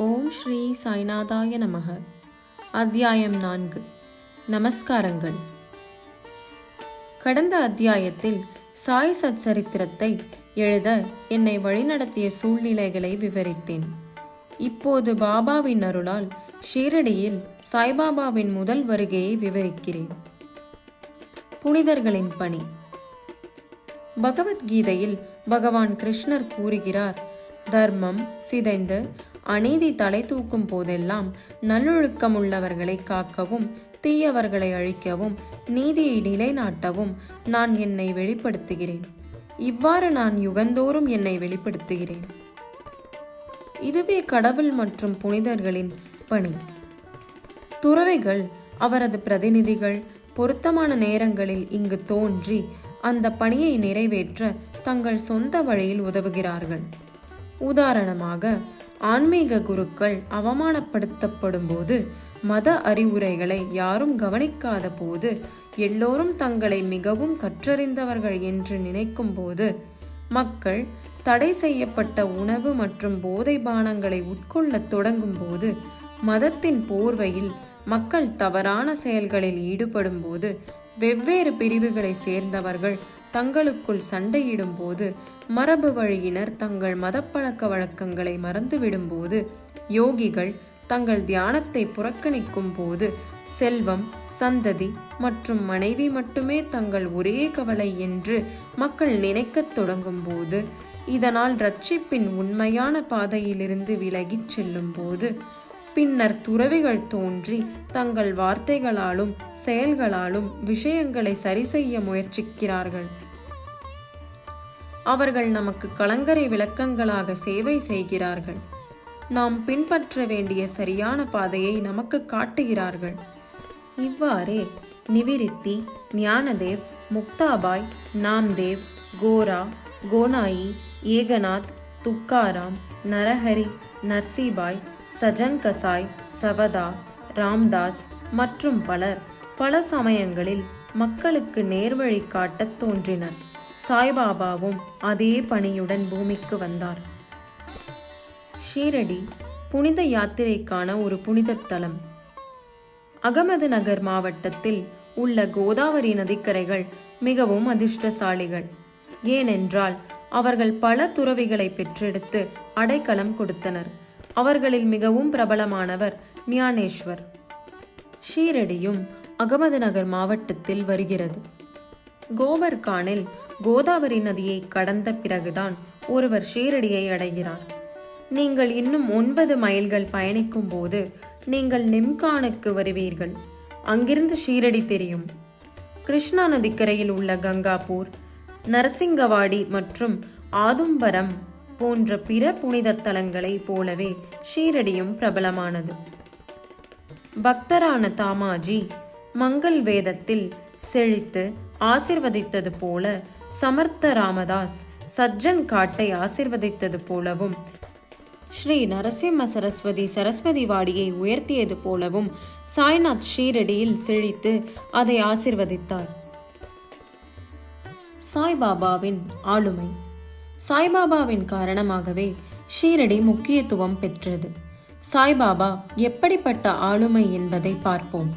ஓம் ஸ்ரீ சாய்நாதாய நமக. அத்தியாயம் நான்கு. நமஸ்காரங்கள். கடந்த அத்தியாயத்தில் சாய் சச்சரித்திரத்தை எழுத என்னை வழிநடத்திய சூழ்நிலைகளை விவரித்தேன். இப்போது பாபாவின் அருளால் ஷீரடியில் சாய்பாபாவின் முதல் வருகையை விவரிக்கிறேன். புனிதர்களின் பணி. பகவத்கீதையில் பகவான் கிருஷ்ணர் கூறுகிறார் தர்மம் சிதைந்து அநீதி தலை தூக்கும் போதெல்லாம் நல்லொழுக்கம் உள்ளவர்களை காக்கவும் தீயவர்களை அழிக்கவும் நீதியை நிலைநாட்டவும் நான் என்னை வெளிப்படுத்துகிறேன். இவ்வாறு நான் யுகந்தோறும் என்னை வெளிப்படுத்துகிறேன். இதுவே கடவுள் மற்றும் புனிதர்களின் பணி. துறவைகள் அவரது பிரதிநிதிகள் பொருத்தமான நேரங்களில் இங்கு தோன்றி அந்த பணியை நிறைவேற்ற தங்கள் சொந்த வழியில் உதவுகிறார்கள். உதாரணமாக ஆன்மீக குருக்கள் அவமானப்படுத்தப்படும் போது மத அறிவுரைகளை யாரும் கவனிக்காத போது எல்லோரும் தங்களை மிகவும் கற்றறிந்தவர்கள் என்று நினைக்கும் போது மக்கள் தடை செய்யப்பட்ட உணவு மற்றும் போதை பானங்களை உட்கொள்ளத் தொடங்கும் போது மதத்தின் போர்வையில் மக்கள் தவறான செயல்களில் ஈடுபடும் போது வெவ்வேறு பிரிவுகளை சேர்ந்தவர்கள் தங்களுக்குள் சண்டையிடும் போது மரபு வழியினர் தங்கள் மதப்பழக்க வழக்கங்களை மறந்துவிடும்போது யோகிகள் தங்கள் தியானத்தை புறக்கணிக்கும் போது செல்வம் சந்ததி மற்றும் மனைவி மட்டுமே தங்கள் ஒரே கவலை என்று மக்கள் நினைக்கத் தொடங்கும் போது இதனால் ரட்சிப்பின் உண்மையான பாதையிலிருந்து விலகிச் செல்லும் போது பின்னர் துறவிகள் தோன்றி தங்கள் வார்த்தைகளாலும் செயல்களாலும் விஷயங்களை சரி செய்ய முயற்சிக்கிறார்கள். அவர்கள் நமக்கு கலங்கரை விளக்கங்களாக சேவை செய்கிறார்கள். நாம் பின்பற்ற வேண்டிய சரியான பாதையை நமக்கு காட்டுகிறார்கள். இவ்வாறே நிவிருத்தி ஞானதேவ் முக்தாபாய் நாம்தேவ் கோரா கோனாயி ஏகநாத் துக்காராம் நரஹரி நர்சிபாய் சஜன் கசாய் சவதா ராம்தாஸ் மற்றும் பலர் பல சமயங்களில் மக்களுக்கு நேர்வழி காட்டத் தோன்றினர். சாய்பாபாவும் அதே பணியுடன் பூமிக்கு வந்தார். ஷீரடி புனித யாத்திரைக்கான ஒரு புனித தலம். அகமது நகர் மாவட்டத்தில் உள்ள கோதாவரி நதிக்கரைகள் மிகவும் அதிர்ஷ்டசாலிகள். ஏனென்றால் அவர்கள் பல துறவிகளை பெற்றெடுத்து அடைக்கலம் கொடுத்தனர். அவர்களில் மிகவும் பிரபலமானவர் ஞானேஸ்வர். ஷீரடியும் அகமது நகர் மாவட்டத்தில் வருகிறது. கோபர்கானில் கோதாவரி நதியை கடந்த பிறகுதான் ஒருவர் ஷீரடியை அடைகிறார். நீங்கள் இன்னும் ஒன்பது மைல்கள் பயணிக்கும் போது நீங்கள் நிம்கானுக்கு வருவீர்கள். அங்கிருந்து ஷீரடி தெரியும். கிருஷ்ணா நதிக்கரையில் உள்ள கங்காபூர் நரசிங்கவாடி மற்றும் ஆதும்பரம் போன்ற பிற புனித தலங்களைப் போலவே ஷீரடியும் பிரபலமானது. பக்தரான தாமாஜி மங்கள் வேதத்தில் செழித்து ஆசிர்வதித்தது போல சமர்த்த ராமதாஸ் சஜ்ஜன் காட்டை ஆசிர்வதித்தது போலவும் ஸ்ரீ நரசிம்ம சரஸ்வதி சரஸ்வதி வாடியை உயர்த்தியது போலவும் சாய்நாத் ஷீரடியில் செழித்து அதை ஆசிர்வதித்தார். சாய்பாபாவின் ஆளுமை. சாய்பாபாவின் காரணமாகவே ஷீரடி முக்கியத்துவம் பெற்றது. சாய்பாபா எப்படிப்பட்ட ஆளுமை என்பதை பார்ப்போம்.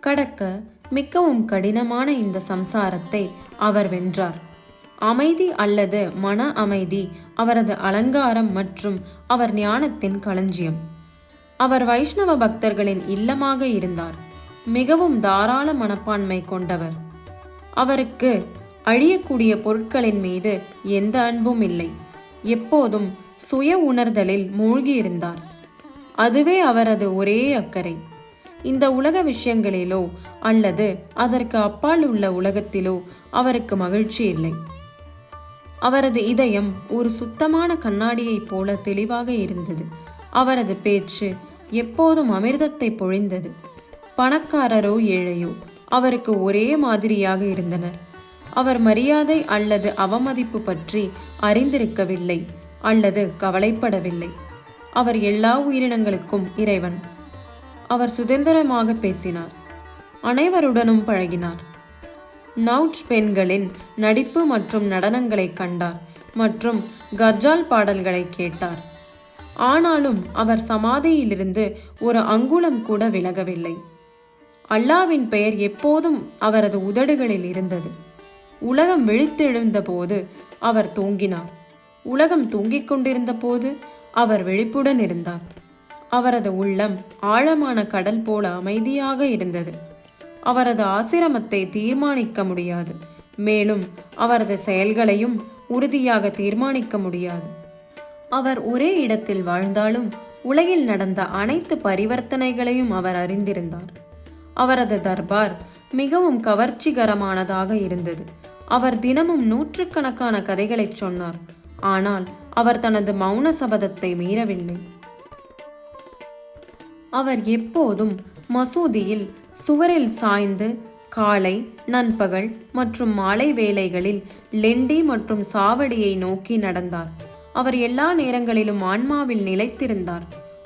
கடக்க மிகவும் கடினமான இந்த சம்சாரத்தை அவர் வென்றார். அமைதி அல்லது மன அமைதி அவரது அலங்காரம் மற்றும் அவர் ஞானத்தின் களஞ்சியம். அவர் வைஷ்ணவ பக்தர்களின் இல்லமாக இருந்தார். மிகவும் தாராள மனப்பான்மை கொண்டவர். அவருக்கு அழியக்கூடிய பொருட்களின் மீது எந்த அன்பும் இல்லை. எப்போதும் சுய உணர்தலில் மூழ்கியிருந்தார். அதுவே அவரது ஒரே அக்கறை. இந்த உலக விஷயங்களிலோ அல்லது அதற்கு அப்பால் உள்ள உலகத்திலோ அவருக்கு மகிழ்ச்சி இல்லை. அவரது இதயம் ஒரு சுத்தமான கண்ணாடியைப் போல தெளிவாக இருந்தது. அவரது பேச்சு எப்போதும் அமிர்தத்தை பொழிந்தது. பணக்காரரோ ஏழையோ அவருக்கு ஒரே மாதிரியாக இருந்தனர் அவர் மரியாதை அல்லது அவமதிப்பு பற்றி அறிந்திருக்கவில்லை அல்லது கவலைப்படவில்லை. அவர் எல்லா உயிரினங்களுக்கும் இறைவன். அவர் சுதந்திரமாக பேசினார். அனைவருடனும் பழகினார். நவுட் பெண்களின் நடிப்பு மற்றும் நடனங்களை கண்டார் மற்றும் கஜால் பாடல்களை கேட்டார். ஆனாலும் அவர் சமாதியிலிருந்து ஒரு அங்குலம் கூட விலகவில்லை. அல்லாவின் பெயர் எப்போதும் அவரது உதடுகளில் இருந்தது. உலகம் விழித்தெழுந்த போது அவர் தூங்கினார். உலகம் தூங்கிக் கொண்டிருந்த போது அவர் விழிப்புடன் இருந்தார். அவரது உள்ளம் ஆழமான கடல் போல அமைதியாக இருந்தது. அவரது ஆசிரமத்தை தீர்மானிக்க முடியாது. மேலும் அவரது செயல்களையும் உறுதியாக தீர்மானிக்க முடியாது. அவர் ஒரே இடத்தில் வாழ்ந்தாலும் உலகில் நடந்த அனைத்து பரிவர்த்தனைகளையும் அவர் அறிந்திருந்தார். அவரது தர்பார் மிகவும் கவர்ச்சிகரமானதாக இருந்தது. அவர் தினமும் நூற்றுக்கணக்கான கதைகளைச் சொன்னார். ஆனால் அவர் தனது மௌன சபதத்தை மீறவில்லை. அவர் எப்போதும் மசூதியில் சுவரில் சாய்ந்து காலை நண்பகல் மற்றும் மாலை வேளைகளில் லெண்டி மற்றும் சாவடியை நோக்கி நடந்தார். அவர் எல்லா நேரங்களிலும் ஆன்மாவில் நிலைத்திருந்தார்.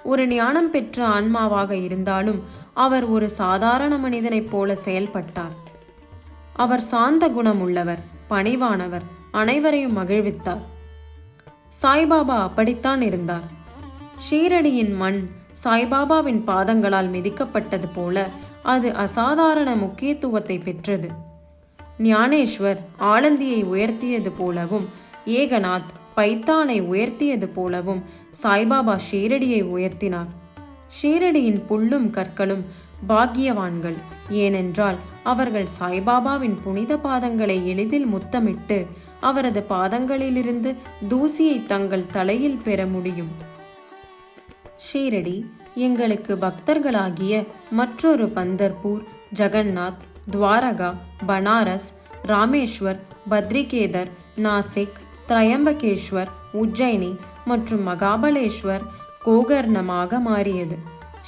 ஒரு ஞானம் பெற்ற ஆன்மாவாக இருந்தாலும் அவர் ஒரு சாதாரண மனிதனைப் போல செயல்பட்டார். அவர் சாந்த குணம் உள்ளவர் பணிவானவர் அனைவரையும் மகிழ்வித்தார். சாய்பாபா அப்படித்தான் இருந்தார். ஷீரடியின் மண் சாய்பாபாவின் பாதங்களால் மிதிக்கப்பட்டது போல அது அசாதாரண முக்கியத்துவத்தை பெற்றது. ஞானேஸ்வர் ஆலந்தியை உயர்த்தியது போலவும் ஏகநாத் பைத்தானை உயர்த்தியது போலவும் சாய்பாபா ஷீரடியை உயர்த்தினார். ஷீரடியின் புல்லும் கற்களும் பாக்கியவான்கள். ஏனென்றால் அவர்கள் சாய்பாபாவின் புனித பாதங்களை எளிதில் முத்தமிட்டு அவரது பாதங்களிலிருந்து தூசியை தங்கள் தலையில் பெற முடியும். ஷீரடி எங்களுக்கு பக்தர்களாகிய மற்றொரு பந்தர்பூர் ஜெகந்நாத் துவாரகா பனாரஸ் ராமேஸ்வர் பத்ரிகேதர் நாசிக் திரையம்பகேஸ்வர் உஜ்ஜயினி மற்றும் மகாபலேஸ்வர் கோகர்ணமாக மாறியது.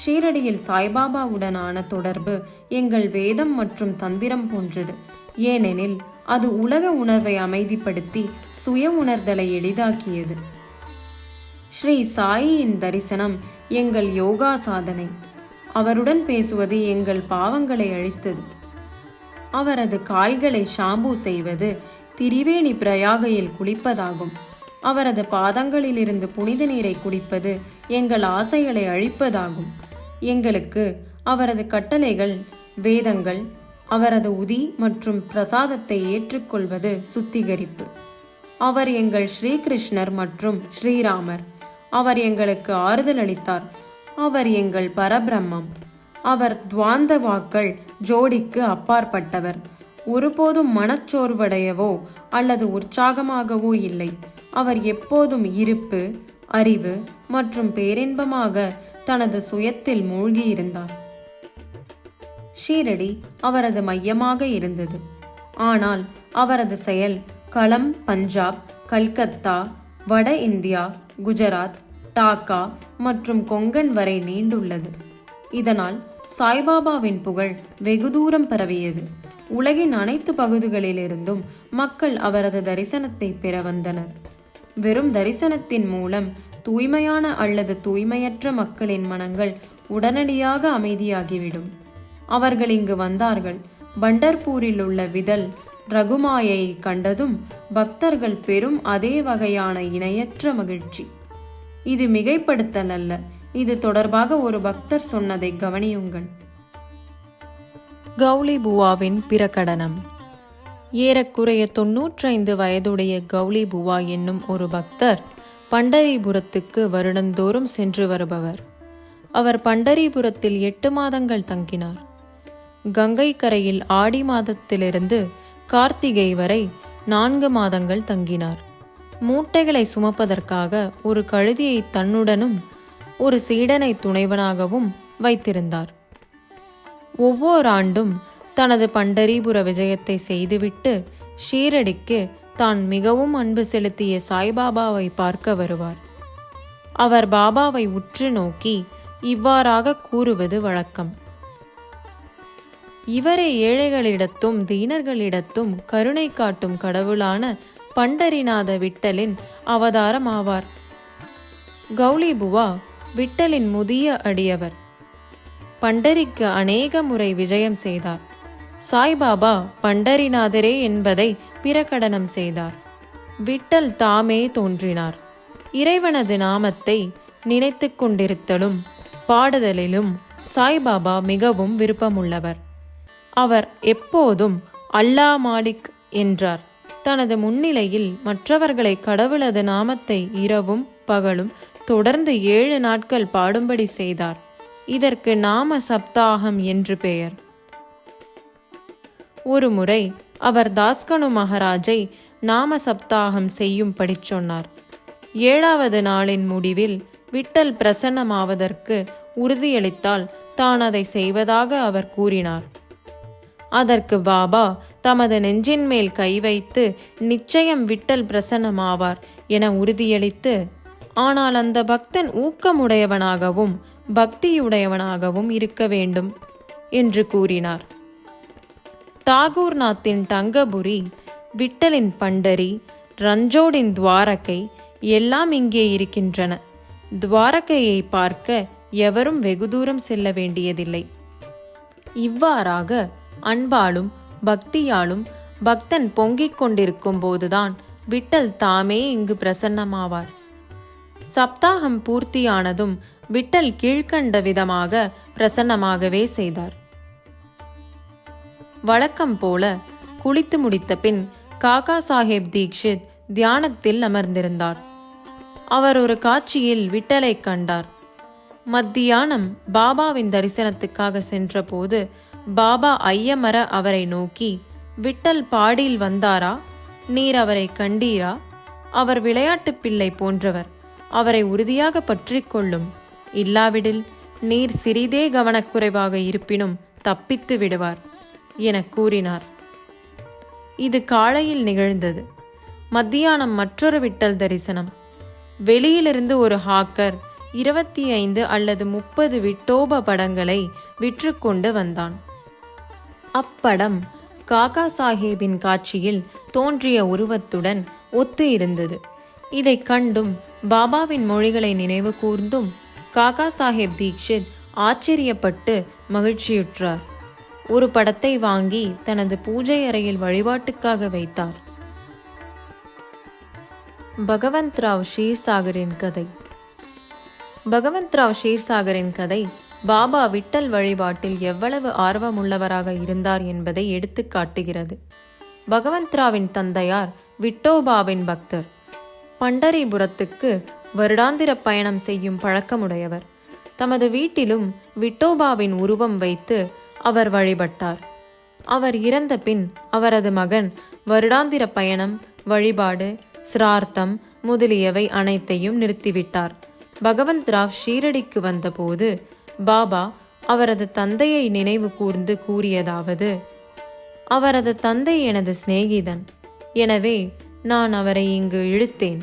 ஷீரடியில் சாய்பாபாவுடனான தொடர்பு எங்கள் வேதம் மற்றும் தந்திரம் போன்றது. ஏனெனில் அது உலக உணர்வை அமைதிப்படுத்தி சுய உணர்தலை எளிதாக்கியது. ஸ்ரீ சாயியின் தரிசனம் எங்கள் யோகா சாதனை. அவருடன் பேசுவது எங்கள் பாவங்களை அழித்தது. அவரது கால்களை ஷாம்பு செய்வது திரிவேணி பிரயாகையில் குளிப்பதாகும். அவரது பாதங்களிலிருந்து புனித நீரை குடிப்பது எங்கள் ஆசைகளை அழிப்பதாகும். எங்களுக்கு அவரது கட்டளைகள் வேதங்கள் அவரது உதி மற்றும் பிரசாதத்தை ஏற்றுக்கொள்வது சுத்திகரிப்பு. அவர் எங்கள் ஸ்ரீகிருஷ்ணர் மற்றும் ஸ்ரீராமர். அவர் எங்களுக்கு ஆறுதல் அளித்தார். அவர் எங்கள் பரபிரம்மம். அவர் துவாந்த வாக்கள் ஜோடிக்கு அப்பாற்பட்டவர். ஒருபோதும் மனச்சோர்வடையவோ அல்லது உற்சாகமாகவோ இல்லை. அவர் எப்போதும் இருப்பு அறிவு மற்றும் பேரின்பமாக தனது சுயத்தில் மூழ்கியிருந்தார் ஷீரடி அவரது மையமாக இருந்தது. ஆனால் அவரது செயல் களம் பஞ்சாப் கல்கத்தா வட இந்தியா குஜராத் டாக்கா மற்றும் கொங்கன் வரை நீண்டுள்ளது. இதனால் சாய்பாபாவின் புகழ் வெகு தூரம் பரவியது. உலகின் அனைத்து பகுதிகளிலிருந்தும் மக்கள் அவரது தரிசனத்தை பெற வந்தனர். வெறும் தரிசனத்தின் மூலம் தூய்மையான அல்லது தூய்மையற்ற மக்களின் மனங்கள் உடனடியாக அமைதியாகிவிடும். அவர்கள் இங்கு வந்தார்கள். பண்டர்பூரில் உள்ள விதல் ரகுமாயை கண்டதும் பக்தர்கள் பெரும் அதே வகையான இணையற்ற மகிழ்ச்சி. இது மிகைப்படுத்தல் அல்ல. இது தொடர்பாக ஒரு பக்தர் சொன்னதை கவனியுங்கள். கௌலி புவாவின் பிரகடனம். ஏறக்குறைய தொன்னூற்றைந்து வயதுடைய கௌலி புவா என்னும் ஒரு பக்தர் பண்டரிபுரத்துக்கு வருடந்தோறும் சென்று வருபவர். அவர் பண்டரிபுரத்தில் எட்டு மாதங்கள் தங்கினார். கங்கை கரையில் ஆடி மாதத்திலிருந்து கார்த்திகை வரை நான்கு மாதங்கள் தங்கினார். மூட்டைகளை சுமப்பதற்காக ஒரு கழுதியை தன்னுடனும் ஒரு சீடனை துணைவனாகவும் வைத்திருந்தார். ஒவ்வொரு ஆண்டும் தனது பண்டரிபுர விஜயத்தை செய்துவிட்டு ஷீரடிக்கு தான் மிகவும் அன்பு செலுத்திய சாய்பாபாவை பார்க்க வருவார். அவர் பாபாவை உற்று நோக்கி இவ்வாறாக கூறுவது வழக்கம். இவரே ஏழைகளிடத்தும் தீனர்களிடத்தும் கருணை காட்டும் கடவுளான பண்டரிநாத விட்டலின் அவதாரம் ஆவார் கௌலிபுவா விட்டலின் முதிய அடியவர். பண்டரிக்கு அநேக முறை விஜயம் செய்தார். சாய்பாபா பண்டரிநாதரே என்பதை பிரகடனம் செய்தார். விட்டல் தாமே தோன்றினார். இறைவனது நாமத்தை நினைத்து கொண்டிருத்தலும் பாடுதலிலும் சாய்பாபா மிகவும் விருப்பமுள்ளவர். அவர் எப்போதும் அல்லா மாலிக் என்றார். தனது முன்னிலையில் மற்றவர்களை கடவுளது நாமத்தை இரவும் பகலும் தொடர்ந்து ஏழு நாட்கள் பாடும்படி செய்தார். இதற்கு நாம சப்தாகம் என்று பெயர். ஒருமுறை அவர் தாஸ்கனு மகாராஜை நாம சப்தாகம் செய்யும்படி சொன்னார். ஏழாவது நாளின் முடிவில் விட்டல் பிரசன்னமாவதற்கு உறுதியளித்தால் தான் அதை செய்வதாக அவர் கூறினார். அதற்கு பாபா தமது நெஞ்சின் மேல் கை வைத்து நிச்சயம் விட்டல் பிரசன்னமாவார் என உறுதியளித்து ஆனால் அந்த பக்தன் ஊக்கமுடையவனாகவும் பக்தியுடையவனாகவும் இருக்க வேண்டும் என்று கூறினார். தாகூர்நாத்தின் தங்கபுரி விட்டலின் பண்டரி ரஞ்சோடின் துவாரகை எல்லாம் இங்கே இருக்கின்றன. துவாரகையை பார்க்க எவரும் வெகு தூரம் செல்ல வேண்டியதில்லை. இவ்வாறாக அன்பாலும் பக்தியாலும் பக்தன் பொங்கிக் கொண்டிருக்கும் போதுதான் விட்டல் தாமே இங்கு பிரசன்னமாவார். சப்தாகம் பூர்த்தியானதும் விட்டல் கீழ்க்கண்ட விதமாக பிரசன்னமாகவே செய்தார். வழக்கம் போல குளித்து முடித்த பின் காக்கா சாஹேப் தீக்ஷித் தியானத்தில் அமர்ந்திருந்தார். அவர் ஒரு காட்சியில் விட்டலை கண்டார். மத்தியானம் பாபாவின் தரிசனத்துக்காக சென்றபோது பாபா ஐயமர அவரை நோக்கி விட்டல் பாடியில் வந்தாரா? நீர் அவரை கண்டீரா? அவர் விளையாட்டு பிள்ளை போன்றவர். அவரை உறுதியாக பற்றி கொள்ளும். இல்லாவிடில் நீர் சிறிதே கவனக்குறைவாக இருப்பினும் தப்பித்து விடுவார் என கூறினார். இது காலையில் நிகழ்ந்தது. மத்தியானம் மற்றொரு விட்டல் தரிசனம். வெளியிலிருந்து ஒரு ஹாக்கர் இருபத்தி ஐந்து அல்லது முப்பது விட்டோப படங்களை விற்றுக்கொண்டு வந்தான். அப்படம் காக்கா சாஹேபின் காட்சியில் தோன்றிய உருவத்துடன் ஒத்து இருந்தது. இதை கண்டும் பாபாவின் மொழிகளை நினைவு கூர்ந்தும் காகா சாஹேப் தீக்ஷித் ஆச்சரியப்பட்டு மகிழ்ச்சியுற்றார். ஒரு படத்தை வாங்கி தனது பூஜை அறையில் வழிபாட்டுக்காக வைத்தார். பகவந்த் ராவ் ஷீர்சாகரின் கதை. பகவந்த் ராவ் ஷீர்சாகரின் கதை பாபா விட்டல் வழிபாட்டில் எவ்வளவு ஆர்வமுள்ளவராக இருந்தார் என்பதை எடுத்துக் காட்டுகிறது. பகவந்த்ராவின் தந்தையார் விட்டோபாவின் பக்தர். பண்டரிபுரத்துக்கு வருடாந்திர பயணம் செய்யும் பழக்கமுடையவர். தமது வீட்டிலும் விட்டோபாவின் உருவம் வைத்து அவர் வழிபட்டார். அவர் இறந்த பின் அவரது மகன் வருடாந்திர பயணம் வழிபாடு சிரார்த்தம் முதலியவை அனைத்தையும் நிறுத்திவிட்டார். பகவந்த் ராவ் ஷீரடிக்கு வந்தபோது பாபா அவரது தந்தையை நினைவு கூர்ந்து கூறியதாவது அவரது தந்தை எனது சிநேகிதன். எனவே நான் அவரை இங்கு இழுத்தேன்.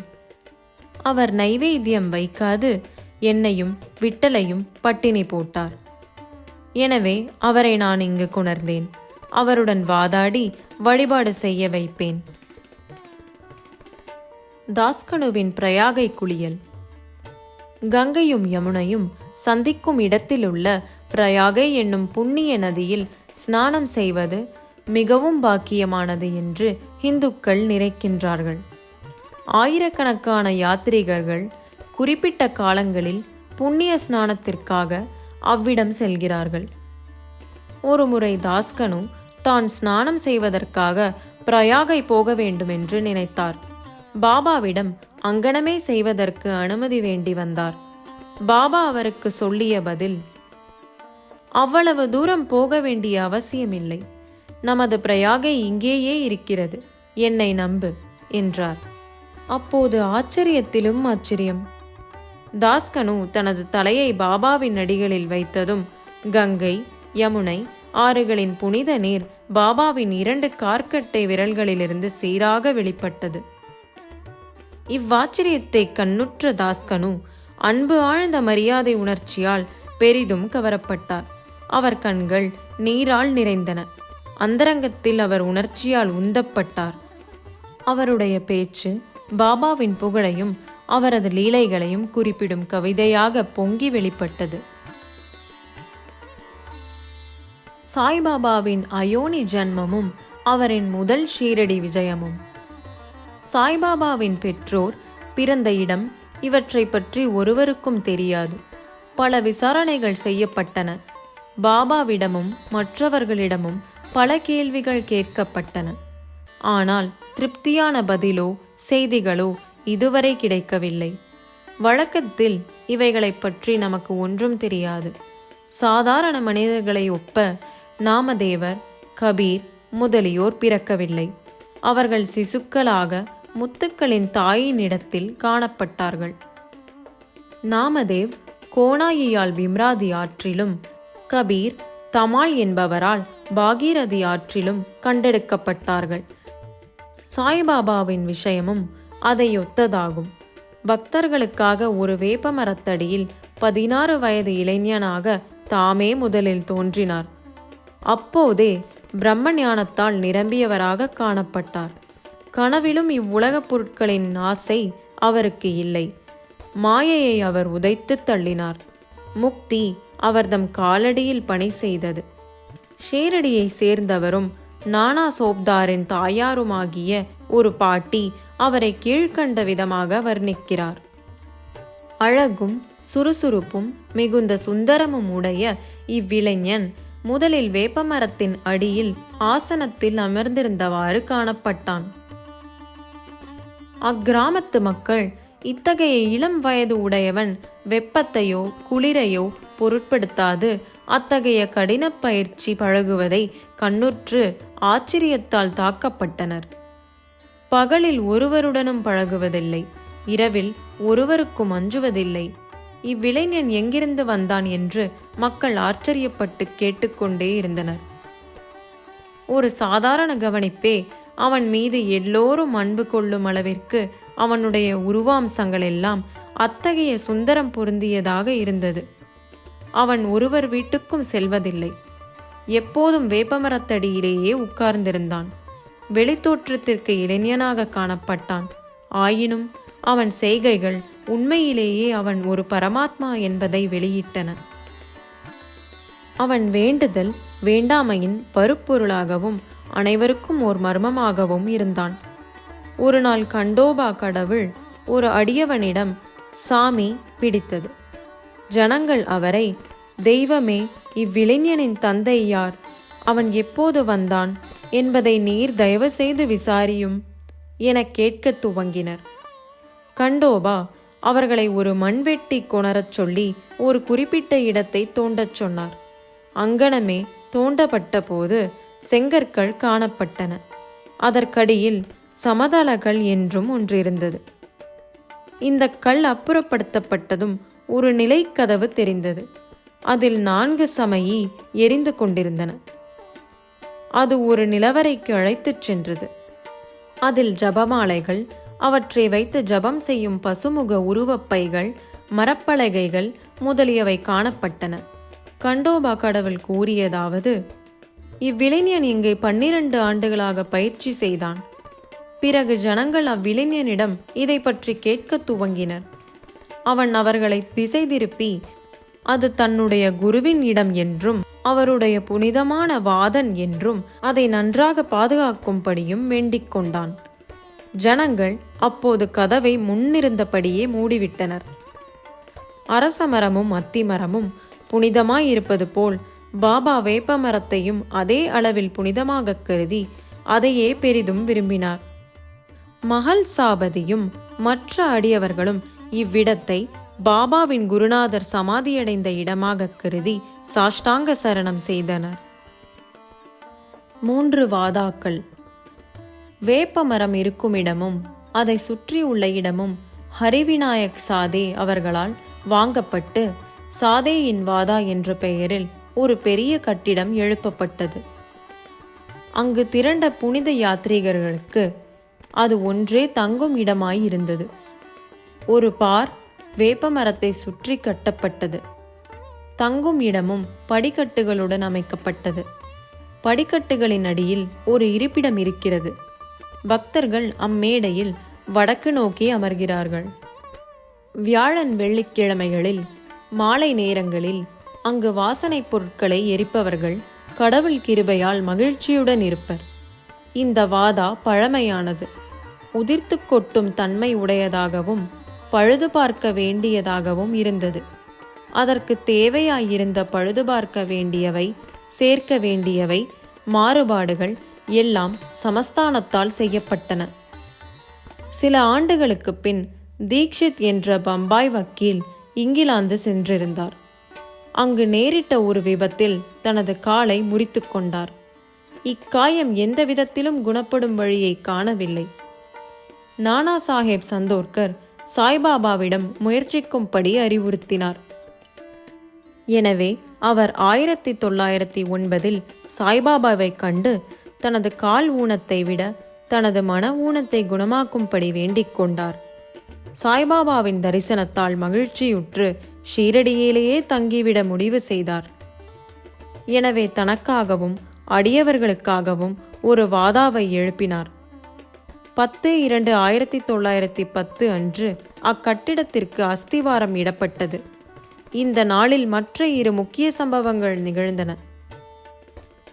அவர் நைவேத்தியம் வைக்காது என்னையும் விட்டலையும் பட்டினி போட்டார். எனவே அவரை நான் இங்கு குணர்ந்தேன். அவருடன் வாதாடி வழிபாடு செய்ய வைப்பேன். தாஸ்கனுவின் பிரயாகை குளியல். கங்கையும் யமுனையும் சந்திக்கும் இடத்திலுள்ள பிரயாகை என்னும் புண்ணிய நதியில் ஸ்நானம் செய்வது மிகவும் பாக்கியமானது என்று இந்துக்கள் நிறைக்கின்றார்கள். ஆயிரக்கணக்கான யாத்ரீகர்கள் குறிப்பிட்ட காலங்களில் புண்ணிய ஸ்நானத்திற்காக அவ்விடம் செல்கிறார்கள். ஒருமுறை தாஸ்கனு தான் ஸ்நானம் செய்வதற்காக பிரயாகை போக வேண்டுமென்று நினைத்தார். பாபாவிடம் அங்கனமே செய்வதற்கு அனுமதி வேண்டி வந்தார். பாபா அவருக்கு சொல்லிய பதில் அவ்வளவு தூரம் போக வேண்டிய அவசியமில்லை. நமது பிரயாகை இங்கேயே இருக்கிறது. என்னை நம்பு என்றார். அப்போது ஆச்சரியத்திலும் ஆச்சரியம். தாஸ்கனு தனது தலையை பாபாவின் அடிகளில் வைத்ததும் கங்கை யமுனை ஆறுகளின் புனித நீர் பாபாவின் இரண்டு கார்க்கட்டை விரல்களிலிருந்து சீராக வெளிப்பட்டது. இவ்வாச்சரியத்தை கண்ணுற்ற தாஸ்கனு அன்பு ஆழ்ந்த மரியாதை உணர்ச்சியால் பெரிதும் கவரப்பட்டார். அவர் கண்கள் நீரால் நிறைந்தன. அந்தரங்கத்தில் அவர் உணர்ச்சியால் உந்தப்பட்டார். அவருடைய பேச்சு பாபாவின் புகழையும் அவரது லீலைகளையும் குறிப்பிடும் கவிதையாக பொங்கி வெளிப்பட்டது. சாய்பாபாவின் அயோனி ஜன்மமும் அவரின் முதல் ஷீரடி விஜயமும். சாய்பாபாவின் பெற்றோர் பிறந்த இடம் இவற்றை பற்றி ஒருவருக்கும் தெரியாது. பல விசாரணைகள் செய்யப்பட்டன. பாபாவிடமும் மற்றவர்களிடமும் பல கேள்விகள் கேட்கப்பட்டன. ஆனால் திருப்தியான பதிலோ செய்திகளோ இதுவரை கிடைக்கவில்லை. வழக்கத்தில் இவைகளைப் பற்றி நமக்கு ஒன்றும் தெரியாது. சாதாரண மனிதர்களை ஒப்ப நாமதேவர் கபீர் முதலியோர் பிறக்கவில்லை. அவர்கள் சிசுக்களாக முத்துக்களின் தாயினிடத்தில் காணப்பட்டார்கள். நாமதேவ் கோணாயியால் விம்ராதி ஆற்றிலும் கபீர் தமால் என்பவரால் பாகீரதி ஆற்றிலும் கண்டெடுக்கப்பட்டார்கள். சாய்பாபாவின் விஷயமும் அதையொத்ததாகும். பக்தர்களுக்காக ஒரு வேப்பமரத்தடியில் பதினாறு வயது இளைஞனாக தாமே முதலில் தோன்றினார். அப்போதே பிரம்ம ஞானத்தால் நிரம்பியவராக காணப்பட்டார். கனவிலும் இவ்வுலகப் பொருட்களின் ஆசை அவருக்கு இல்லை. மாயையை அவர் உதைத்து தள்ளினார். முக்தி அவர்தம் காலடியில் பணி செய்தது. ஷேரடியை சேர்ந்தவரும் நானா சோப்தாரின் தாயாருமாகிய ஒரு பாட்டி அவரை கீழ்க்கண்ட விதமாக வர்ணிக்கிறார். அழகும் சுறுசுறுப்பும் மிகுந்த சுந்தரமும் உடைய இவ்விளைஞன் முதலில் வேப்பமரத்தின் அடியில் ஆசனத்தில் அமர்ந்திருந்தவாறு காணப்பட்டான். அக்கிராமத்து மக்கள் இத்தகைய இளம் வயது உடையவன் வெப்பத்தையோ குளிரையோ பொருட்படுத்தாது. அத்தகைய கடின பயிற்சி பழகுவதை கண்ணுற்று ஆச்சரியத்தால் தாக்கப்பட்டனர். பகலில் ஒருவருடனும் பழகுவதில்லை. இரவில் ஒருவருக்கும் அஞ்சுவதில்லை இவ்விளைஞன் எங்கிருந்து வந்தான் என்று மக்கள் ஆச்சரியப்பட்டு கேட்டுக்கொண்டே இருந்தனர். ஒரு சாதாரண கவனிப்பே அவன் மீது எல்லோரும் அன்பு கொள்ளும் அளவிற்கு அவனுடைய உருவாம்சங்கள் எல்லாம் அத்தகைய சுந்தரம் பொருந்தியதாக இருந்தது. அவன் ஒருவர் வீட்டுக்கும் செல்வதில்லை. எப்போதும் வேப்பமரத்தடியிலேயே உட்கார்ந்திருந்தான். வெளித்தோற்றத்திற்கு இளைஞனாக காணப்பட்டான். ஆயினும் அவன் செய்கைகள் உண்மையிலேயே அவன் ஒரு பரமாத்மா என்பதை வெளியிட்டன. அவன் வேண்டுதல் வேண்டாமையின் பருப்பொருளாகவும் அனைவருக்கும் ஓர் மர்மமாகவும் இருந்தான். ஒரு நாள் கண்டோபா கடவுள் ஒரு அடியவனிடம் சாமி பிடித்தது. ஜனங்கள் அவரை தெய்வமே இவ்விளைஞனின் தந்தை யார்? அவன் எப்போது வந்தான்? என்பதை நீர் தயவு செய்து விசாரியும் என கேட்கத் துவங்கினர். கண்டோபா அவர்களை ஒரு மண்வெட்டி கொணரச் சொல்லி ஒரு குறிப்பிட்ட இடத்தை தோண்டச் சொன்னார். அங்கனமே தோண்டப்பட்ட போது செங்கற்கள் காணப்பட்டன. அதற்கடியில் சமதளகள் என்றும் ஒன்றிருந்தது. இந்த கல் அப்புறப்படுத்தப்பட்டதும் ஒரு நிலைக்கதவு தெரிந்தது. அதில் நான்கு சமயி எரிந்து கொண்டிருந்தன. அது ஒரு நிலவரைக்கு அழைத்துச் சென்றது. அதில் ஜபமாலைகள் அவற்றை வைத்து ஜபம் செய்யும் பசுமுக உருவப்பைகள் மரப்பலகைகள் முதலியவை காணப்பட்டன. கண்டோபா கடவுள் கூறியதாவது இவ்விளைஞன் இங்கே பன்னிரண்டு ஆண்டுகளாக பயிற்சி செய்தான். பிறகு ஜனங்கள் அவ்விளைஞனிடம் இதை பற்றி கேட்கத் துவங்கினர். அவன் அவர்களை திசை திருப்பி அது தன்னுடைய குருவின் இடம் என்றும் அவருடைய புனிதமான வாதன் என்றும் அதை நன்றாக பாதுகாக்கும்படியும் வேண்டிக் கொண்டான். ஜனங்கள் அப்போது கதவை முன்னிருந்தபடியே மூடிவிட்டனர். அரசமரமும் அத்திமரமும் புனிதமாயிருப்பது போல் பாபா வேப்பமரத்தையும் அதே அளவில் புனிதமாகக் கருதி அதையே பெரிதும் விரும்பினார். மகள் சாபதியும் மற்ற அடியவர்களும் இவ்விடத்தை பாபாவின் குருநாதர் சமாதியடைந்த இடமாகக் கருதி சாஷ்டாங்க சரணம் செய்தனர். மூன்று வாதாக்கள். வேப்பமரம் இருக்கும் இடமும் அதை சுற்றியுள்ள இடமும் ஹரிவிநாயக் சாதே அவர்களால் வாங்கப்பட்டு சாதேயின் வாதா என்ற பெயரில் ஒரு பெரிய கட்டிடம் எழுப்பப்பட்டது. அங்கு திரண்ட புனித யாத்ரீகர்களுக்கு அது ஒன்றே தங்கும் இடமாய் இருந்தது. ஒரு பார் வேப்பமரத்தை சுற்றி கட்டப்பட்டது. தங்கும் இடமும் படிக்கட்டுகளுடன் அமைக்கப்பட்டது. படிக்கட்டுகளின் அடியில் ஒரு இருப்பிடம் இருக்கிறது. பக்தர்கள் அம்மேடையில் வடக்கு நோக்கி அமர்கிறார்கள். வியாழன் வெள்ளிக்கிழமைகளில் மாலை நேரங்களில் அங்கு வாசனைப் பொருட்களை எரிப்பவர்கள் கடவுள் கிருபையால் மகிழ்ச்சியுடன் இருப்பர். இந்த வாதா பழமையானது. உதிர்த்து கொட்டும் தன்மை உடையதாகவும் பழுது பார்க்க வேண்டியதாகவும் இருந்தது. அதற்கு தேவையாயிருந்த பழுது பார்க்க வேண்டியவை சேர்க்க வேண்டியவை மாறுபாடுகள் எல்லாம் சமஸ்தானத்தால் செய்யப்பட்டன. சில ஆண்டுகளுக்குப் பின் தீக்ஷித் என்ற பம்பாய் வக்கீல் இங்கிலாந்து சென்றிருந்தார். அங்கு நேரிட்ட ஒரு விபத்தில் தனது காலை முறித்து கொண்டார். இக்காயம் எந்த விதத்திலும் குணப்படும் வழியை காணவில்லை. நானா சாஹேப் சந்தோர்கர் சாய்பாபாவிடம் முயற்சிக்கும்படி அறிவுறுத்தினார். எனவே அவர் ஆயிரத்தி தொள்ளாயிரத்தி ஒன்பதில் சாய்பாபாவை கண்டு தனது கால் ஊனத்தை விட தனது மன ஊனத்தை குணமாக்கும்படி வேண்டிக் கொண்டார். சாய்பாபாவின் தரிசனத்தால் மகிழ்ச்சியுற்று ஷீரடியிலேயே தங்கிவிட முடிவு செய்தார். எனவே தனக்காகவும் அடியவர்களுக்காகவும் ஒரு வாதாவை எழுப்பினார். பத்து இரண்டு ஆயிரத்தி தொள்ளாயிரத்தி பத்து அன்று அக்கட்டிடத்திற்கு அஸ்திவாரம் இடப்பட்டது. இந்த நாளில் மற்ற இரு முக்கிய சம்பவங்கள் நிகழ்ந்தன.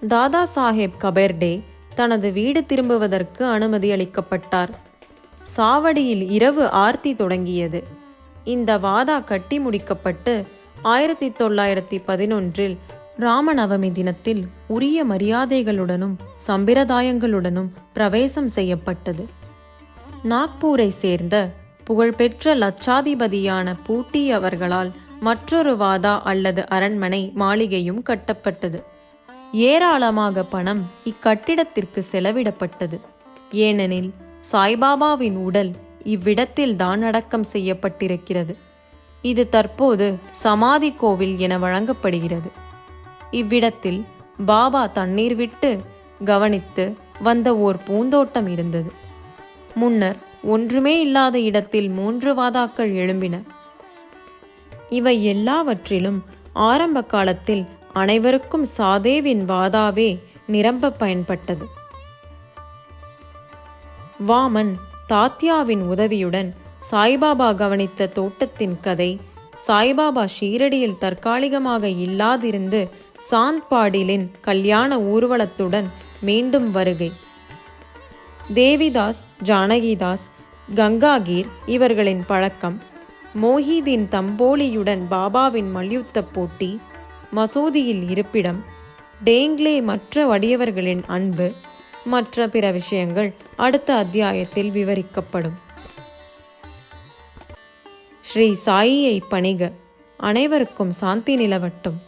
தாதா சாஹேப் கபெர்டே தனது வீடு திரும்புவதற்கு அனுமதி அளிக்கப்பட்டார். சாவடியில் இரவு ஆர்த்தி தொடங்கியது. இந்த வாதா கட்டி முடிக்கப்பட்டு ஆயிரத்தி தொள்ளாயிரத்தி பதினொன்றில் ராமநவமி தினத்தில் உரிய மரியாதைகளுடனும் சம்பிரதாயங்களுடனும் பிரவேசம் செய்யப்பட்டது. நாக்பூரை சேர்ந்த புகழ்பெற்ற லட்சாதிபதியான பூட்டி அவர்களால் மற்றொரு வாதா அல்லது அரண்மனை மாளிகையும் கட்டப்பட்டது. ஏராளமாக பணம் இக்கட்டிடத்திற்கு செலவிடப்பட்டது. ஏனெனில் சாய்பாபாவின் உடல் இவ்விடத்தில் தான் அடக்கம் செய்யப்பட்டிருக்கிறது. இது தற்போது சமாதி கோவில் என வழங்கப்படுகிறது. இவ்விடத்தில் பாபா தண்ணீர் விட்டு கவனித்து வந்த ஓர் பூந்தோட்டம் இருந்தது. முன்னர் ஒன்றுமே இல்லாத இடத்தில் மூன்று வாதாக்கள் எழும்பின. இவை எல்லாவற்றிலும் ஆரம்ப காலத்தில் அனைவருக்கும் சாதேவின் வாதாவே நிரம்ப பயன்பட்டது. வாமன் தாத்யாவின் உதவியுடன் சாய்பாபா கவனித்த தோட்டத்தின் கதை சாய்பாபா ஷீரடியில் தற்காலிகமாக இல்லாதிருந்து சாந்த்பாடிலின் கல்யாண ஊர்வலத்துடன் மீண்டும் வருகை. தேவிதாஸ் ஜானகிதாஸ் கங்காகீர் இவர்களின் பழக்கம். மோஹிதீன் தம்போலியுடன் பாபாவின் மல்யுத்த போட்டி மசூதியில் இருப்பிடம் டேங்லே மற்ற வடியவர்களின் அன்பு மற்ற பிற விஷயங்கள் அடுத்த அத்தியாயத்தில் விவரிக்கப்படும். ஸ்ரீ சாயியை பணிக அனைவருக்கும் சாந்தி நிலவட்டும்.